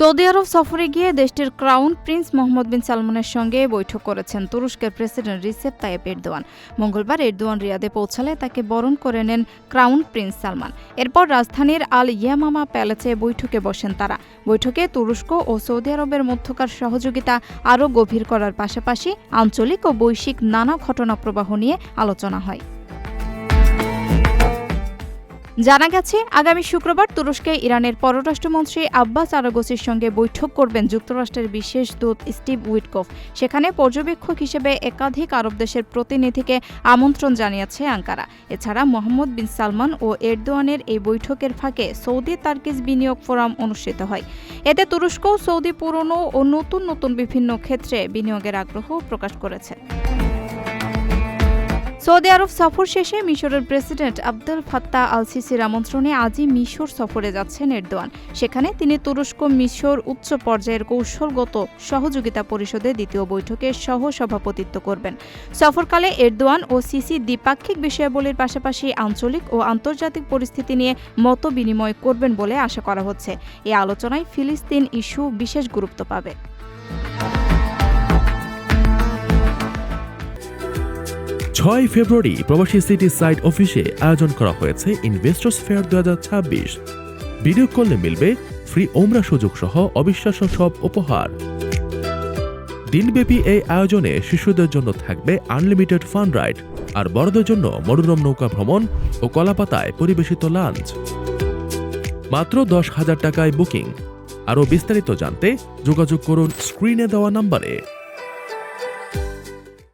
Saudi আরব সফরে গিয়ে দেশটির ক্রাউন প্রিন্স মোহাম্মদ বিন সালমানের সঙ্গে বৈঠক করেছেন তুরস্কের প্রেসিডেন্ট রিসেপ তাইয়েপ এরদোয়ান। মঙ্গলবার এরদোয়ান রিয়াদে পৌঁছালে তাকে বরণ করে নেন ক্রাউন প্রিন্স সালমান। এরপর রাজধানীর আল ইয়ামামা প্যালেসে বৈঠকে বসেন তারা। বৈঠকে তুরস্ক ও সৌদি আরবের মধ্যকার সহযোগিতা আরও গভীর করার পাশাপাশি আঞ্চলিক ও বৈশ্বিক নানা ঘটনা প্রবাহ নিয়ে আলোচনা হয়। জানা গেছে, আগামী শুক্রবার তুরস্কে ইরানের পররাষ্ট্রমন্ত্রী আব্বাস আরাগোসির সঙ্গে বৈঠক করবেন যুক্তরাষ্ট্রের বিশেষ দূত স্টিভ উইটকফ। সেখানে পর্যবেক্ষক হিসেবে একাধিক আরব দেশের প্রতিনিধিকে আমন্ত্রণ জানিয়েছে আঙ্কারা। এছাড়া মোহাম্মদ বিন সালমান ও এরদোয়ানের এই বৈঠকের ফাঁকে সৌদি তার্কিজ বিনিয়োগ ফোরাম অনুষ্ঠিত হয়। এতে তুরস্ক, সৌদি পুরনো ও নতুন নতুন বিভিন্ন ক্ষেত্রে বিনিয়োগের আগ্রহ প্রকাশ করেছে। সৌদি আরব সফর শেষে মিশরের প্রেসিডেন্ট আব্দুল ফাত্তা আল সিসির আমন্ত্রণে আজই মিশর সফরে যাচ্ছেন এরদোয়ান। সেখানে তিনি তুরস্ক মিশর উচ্চ পর্যায়ের কৌশলগত সহযোগিতা পরিষদের দ্বিতীয় বৈঠকে সহ সভাপতিত্ব করবেন। সফরকালে এরদোয়ান ও সিসি দ্বিপাক্ষিক বিষয়াবলীর পাশাপাশি আঞ্চলিক ও আন্তর্জাতিক পরিস্থিতি নিয়ে মত বিনিময় করবেন বলে আশা করা হচ্ছে। এই আলোচনায় ফিলিস্তিন ইস্যু বিশেষ গুরুত্ব পাবে। ছয় ফেব্রুয়ারি প্রবাসী সিটি সাইট অফিসে আয়োজন করা হয়েছে ইনভেস্টর্স ফেয়ার দু হাজার ভিডিও কলে মিলবে ফ্রি ওমরা সুযোগ সহ অবিশ্বাস্য সব উপহার। দিনব্যাপী এই আয়োজনে শিশুদের জন্য থাকবে আনলিমিটেড ফান রাইড আর বড়দের জন্য মনোরম নৌকা ভ্রমণ ও কলাপাতায় পরিবেশিত লাঞ্চ মাত্র দশ হাজার টাকায় বুকিং আরও বিস্তারিত জানতে যোগাযোগ করুন স্ক্রিনে দেওয়া নম্বরে।